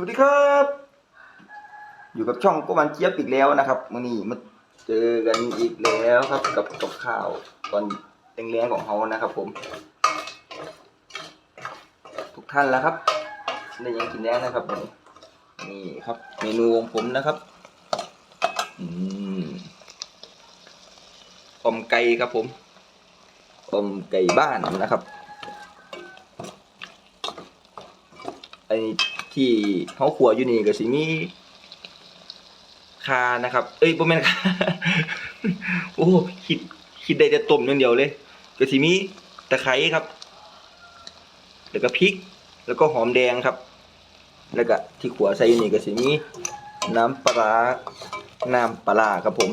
วัสดีครับ อยู่กับช่องก็วันเจี๊ยบอีกแล้วนะครับมื่อนี้มาเจอกันอีกแล้วครับกับกับข้าวตอนแรงๆของเขานะครับ ผม ทุกท่านแล้วครับได้ยังกินแรงนะครับนนี้นี่ครับ เมนูของผมนะครับอืมอมไก่ครับผมอมไก่บ้านนะครับไอ ที่เขาขัวอยู่นี่ก็สิมีคานะครับ เอ้ยบ่แม่นคาโอ้คิดคิดได้แต่ต้มอย่างเดียวเลยก็สิมีตะไคร้ครับ แล้วก็พริก แล้วก็หอมแดงครับ แล้วก็ที่ขัวใส่อยู่นี่ก็สิมีน้ำปลาน้ำปลาครับผม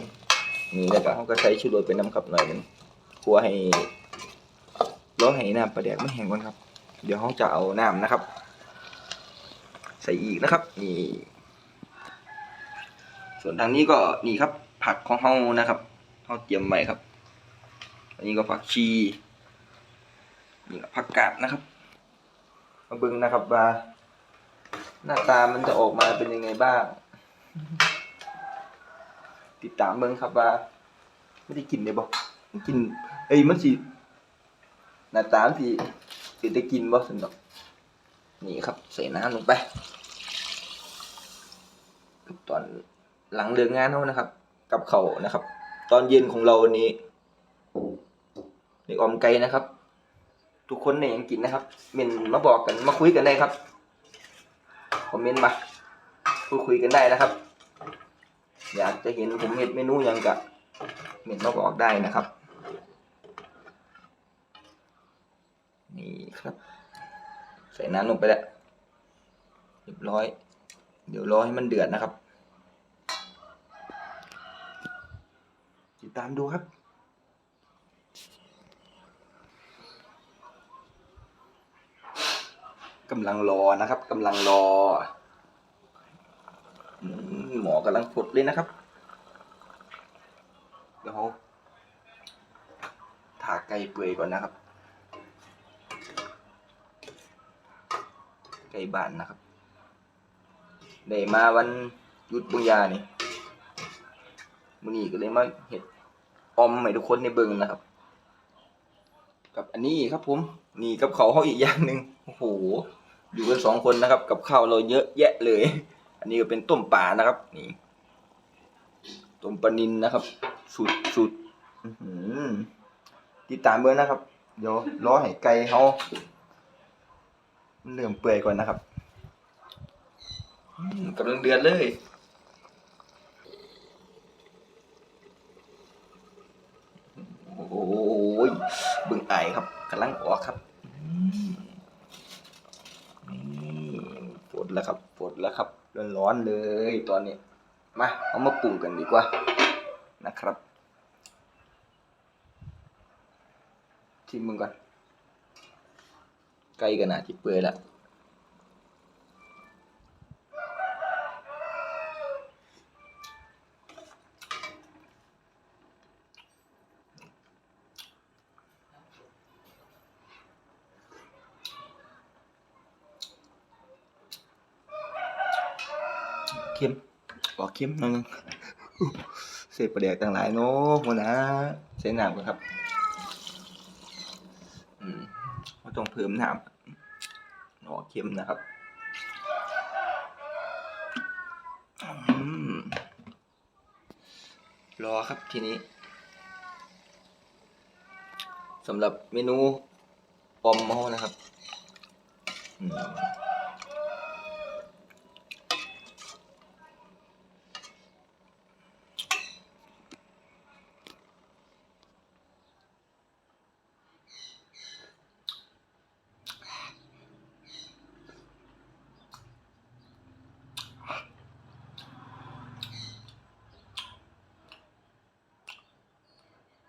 นี่แล้วก็เขาก็ใส่ชูรสเป็นน้ำครับหน่อยนึงขัวให้ร้อให้น้ำปลาแดกมันแห้งก่อนครับ เดี๋ยวเขาจะเอาน้ำนะครับ ใส่อีกนะครับนี่ส่วนทางนี้ก็นี่ครับ ผักของเฮานะครับเฮาเตรียมไว้ครับ อันนี้ก็ผักชีนี่ก็ผักกาดนะครับ มาเบิ่งนะครับว่าหน้าตามันจะออกมาเป็นยังไงบ้าง ติดตามเบิ่งครับว่าไม่ได้กินได้บ่มันกิน เอ้ยมันสิหน้าตามสิสิได้กินบ่ซั่นดอกนี่ครับใส่น้ำลงไป อนหลังเลิกงานเขานะครับ กับเขานะครับ ตอนเย็นของเราวันนี้นี่ออมไก่นะครับ ทุกคนเนี่ยยังกินนะครับเมนมาบอกกันมาคุยกันได้ครับคอมเมนต์มาพูดคุยกันได้นะครับ อยากจะเห็นผมเห็นเมนูยังกะเมนมาบอกได้นะครับนี่ครับ ใส่น้ำลงไปแล้วเรียบร้อย เดี๋ยวรอให้มันเดือดนะครับ ตามดูครับ กำลังรอนะครับกำลังรออืมหมอกำลังฝดเลยนะครับเดี๋ยวเขาถาไก่เปื่อยก่อนนะครับ ไก่บ้านนะครับได้มาวันหยุดบุญญานี่มื้อนี้ก็เลยมาเห็ด ออมให้ทุกคนในเบิงนะครับ กับอันนี้ครับผมนี่กับเขาเขาอีกอย่างหนึ่งโอ้โหอยู่กันสองคนนะครับ กับข้าวเราเยอะแยะเลย อันนี้ก็เป็นต้มปลานะครับ นี่ต้มปลานินนะครับสุดสุดอื้อหือติดตามเบิ่งนะครับ เดี๋ยวรอให้ไก่เขาเริ่มเปื่อยก่อนนะครับกำลังเดือดเลย โอ้โหเบึงไอาย ครับกำลังออกครับอืมนี่ฝดแล้วครับฝดแล้วครับร้อนเลยตอนนี้มาเอามาปรุงกันดีกว่านะครับชิมมึงก่อนไก่กันนะจิเปื่อยแล้ว เค็มบอกเค็มนึงเศษประเดี๋ยวต่างหลายเนาะหัวนะใส่น้ำก่อนครับ อืมต้องเพิ่มน้ำหนอเค็มนะครับอืมรอครับทีนี้สำหรับเมนูออมเมานะครับ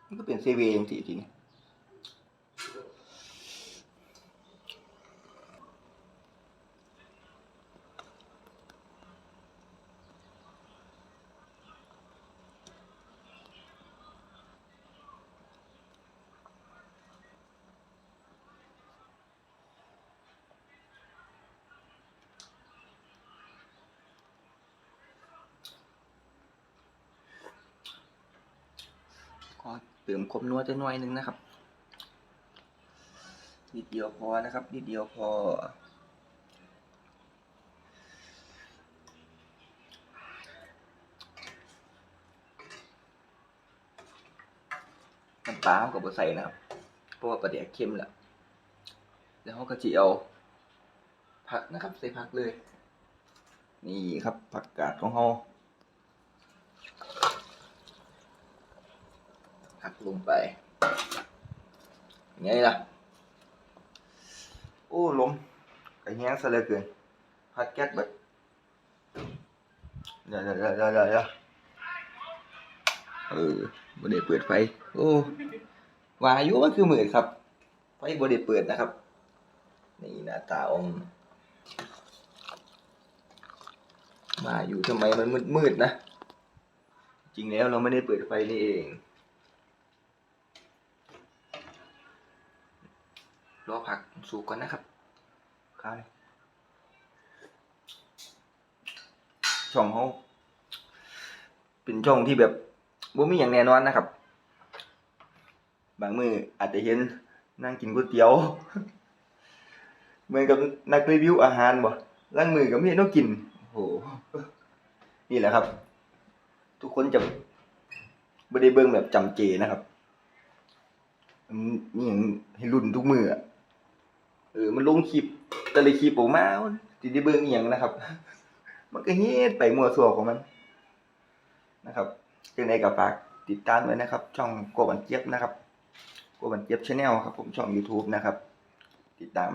มันก็เปลี่ยนเซเวเงสิทีนี้ เติมคมนัวจะน้อยนึงนะครับนิดเดียวพอนะครับนิดเดียวพอ น้ำปลาเขากับบใส่นะครับ เพราะว่าประเดี๋ยวเค็มแหละแล้วเขาก็จะเอาผักนะครับ ใส่ผักเลย นี่ครับผักกาดของเขาักลงไปไงล่ะ โอ้ลมกระแห้งซะเหลือเกินพัดแก๊สเบิดเดี๋ยวเดี๋ยวเดี๋ยวเดี๋ยวเดี๋ยวเออบ่ได้เปิดไฟ โอ้วาอยุมันคือหมืดครับ ไฟบ่ได้เปิดนะครับ นี่หน้าตาอมมาอยู่ทำไมมันมืดๆนะ จริงแล้วเราไม่ได้เปิดไฟนี่เอง รอผักสุกก่อนนะครับข้าวนี่ช่องเขาเป็นช่องที่แบบบ่มีอย่างแน่นอนนะครับ บางมืออาจจะเห็นนั่งกินก๋วยเตี๋ยวเหมือนกับนักรีวิวอาหารบ่ล่างมือก็ไม่เห็นต้องกินโอ้โหนี่แหละครับ ทุกคนจะไม่ได้เบิ่งแบบจำเจนะครับนนี่อย่างให้รุ่นทุกมืออะ เออมันลงคลิปแต่ละคลิปออกมาติได้เบิ่งอหย่างนะครับ มันก็เฮ็ดไปมั่วซั่วของมันนะครับจังไดก็ฝากติดตามไว้นะครับ ช่องโกบันเจี๊ยบนะครับโกบันเจี๊ยบชาแนลครับ ผมช่อง YouTube นะครับ ติดตาม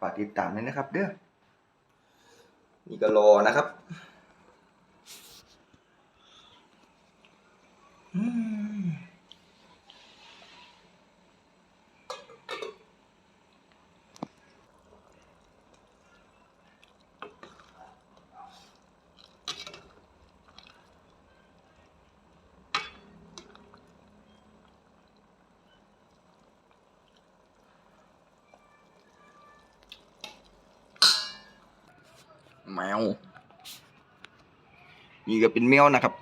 ฝากติดตามด้วยนะครับ เด้อนี่ก็รอนะครับ อืม แมว นี่ก็เป็นแมวนะครับ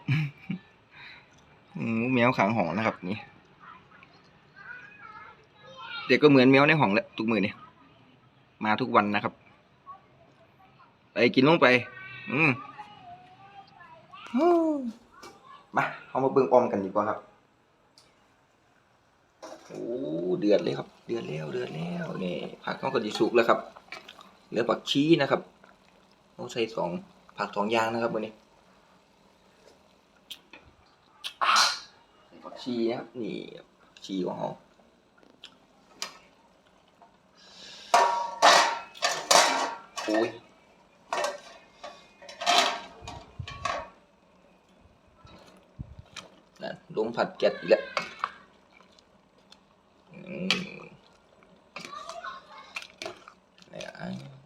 อืแมวขังห้องนะครับ นี่เด็กก็เหมือนแมวในห้องแหละทุกมือเนี่ยมาทุกวันนะครับ ไปกินลงไป อืมมาเอามาเบิ่งออมกันดีกว่าครับโอ้เดือดเลยครับ เดือดแล้วเดือดแล้วนี่ผักเขาก็จะสุกแล้วครับเหลือผักชีนะครับ ต้องใส่สองผักสองอย่างนะครับวันนี้ผักชีนะครับนี่ชีของเราโอ้ยนั่นลมผัดแก๊สอีกแล้ว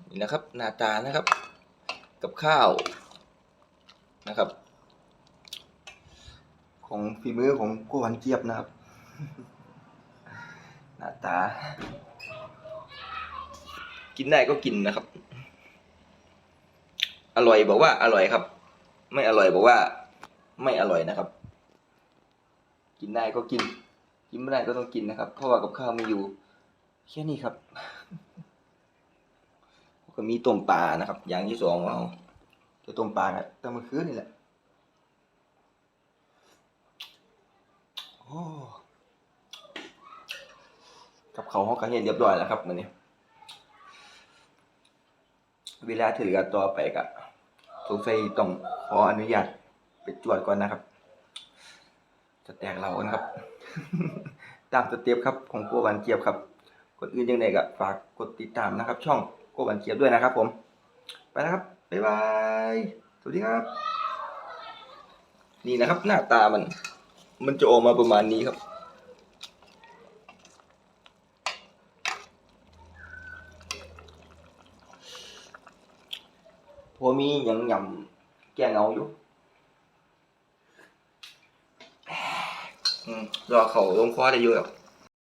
นี่นะครับหน้าตานะครับ กับข้าวนะครับ ของฝีมือของกูหวันเจี๊ยบนะครับ หน้าตา กินได้ก็กินนะครับ อร่อยบอกว่าอร่อยครับ ไม่อร่อยบอกว่า ไม่อร่อยนะครับ กินได้ก็กิน กินไม่ได้ก็ต้องกินนะครับ เพราะว่ากับข้าวไม่อยู่แค่นี้ครับ ก็มีต้มปลานะครับ อย่างที่สองของเราจะต้มปลาอะแต่เมื่อคืนนี่แหละโอ้กับเขาวเขาก็เห็นเรียบร้อยแล้วครับมันนี้เวลาที่เหลือต่อไปก็สงสัยต้องขออนุญาตไปจวดก่อนนะครับ จะแตกเรากันครับ ตามสเต็ปครับของโกวันเกียบครับกดอื่นยังไงก็ฝากกดติดตามนะครับ ช่อง กวันเกียบด้วยนะครับผม ไปนะครับ บ๊ายบาย สวัสดีครับ นี่นะครับ หน้าตามัน มันจะออกมาประมาณนี้ครับพอมีหยังยำแก้เหงาอยู่รอเขาลงคอได้อยู่ครับ